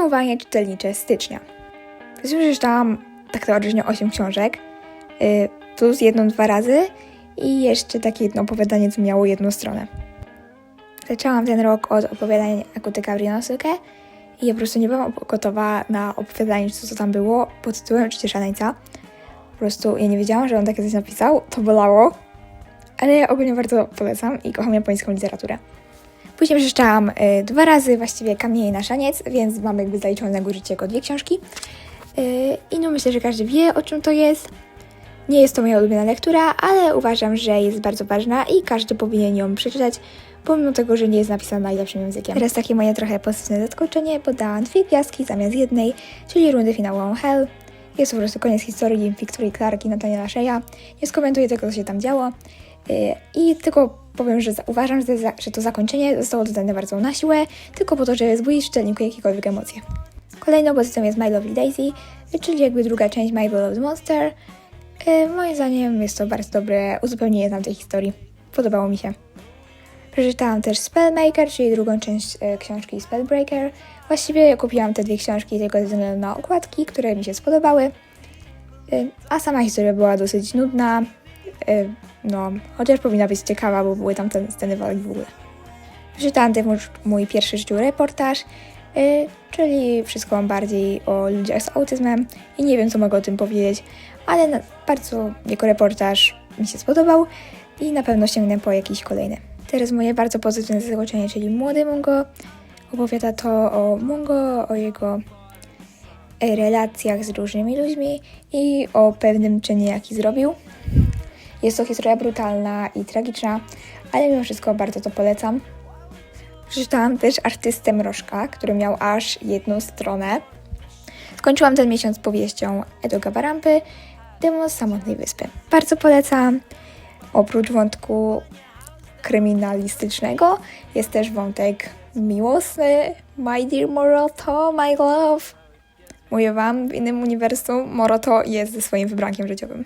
Podsumowanie czytelnicze stycznia. Już przeczytałam tak teoretycznie 8 książek, y, plus jedną dwa razy i jeszcze takie jedno opowiadanie, co miało jedną stronę. Zaczęłam ten rok od opowiadań Akuty Gabrienosuke i ja po prostu nie byłam gotowa na opowiadanie, co, co tam było, pod tytułem Życie szaleńca. Po prostu ja nie wiedziałam, że on takie coś napisał, to bolało, ale ogólnie bardzo polecam i kocham japońską literaturę. Później przeczytałam y, dwa razy właściwie Kamienie na szaniec, więc mam jakby zaliczone na górze jako dwie książki. Y, I no myślę, że każdy wie o czym to jest. Nie jest to moja ulubiona lektura, ale uważam, że jest bardzo ważna i każdy powinien ją przeczytać, pomimo tego, że nie jest napisana najlepszym językiem. Teraz takie moje trochę pozytywne zaskoczenie, bo dałam dwie gwiazdki zamiast jednej, czyli rundę finałową Hell. Jest po prostu koniec historii Victorii Clark i Nathaniela Sheya. Nie skomentuję tego, co się tam działo. Y, I tylko powiem, że uważam, że za- że to zakończenie zostało dodane bardzo na siłę, tylko po to, żeby wzbudzić w czytelniku jakiekolwiek emocje. Kolejną pozycją jest My Lovely Daisy, czyli jakby druga część My Beloved Monster. Y, Moim zdaniem jest to bardzo dobre uzupełnienie tamtej historii. Podobało mi się. Przeczytałam też Spellmaker, czyli drugą część e, książki Spellbreaker. Właściwie kupiłam te dwie książki tylko ze względu na okładki, które mi się spodobały. Y, A sama historia była dosyć nudna. Y, No, chociaż powinna być ciekawa, bo były tam te sceny walki w ogóle. Przeczytałam też mój, pierwszy życiu reportaż, y, czyli wszystko bardziej o ludziach z autyzmem i nie wiem, co mogę o tym powiedzieć, ale bardzo jako reportaż mi się spodobał i na pewno sięgnę po jakiś kolejny. Teraz moje bardzo pozytywne zaskoczenie, czyli Młody Mungo. Opowiada to o Mungo, o jego e, relacjach z różnymi ludźmi i o pewnym czynie, jaki zrobił. Jest to historia brutalna i tragiczna, ale mimo wszystko bardzo to polecam. Przeczytałam też Artystę Mrożka, który miał aż jedną stronę. Skończyłam ten miesiąc powieścią Edo Gabarampy, Demon z samotnej wyspy. Bardzo polecam. Oprócz wątku kryminalistycznego jest też wątek miłosny. My dear Moroto, my love. Mówię wam, w innym uniwersum Moroto jest ze swoim wybrankiem życiowym.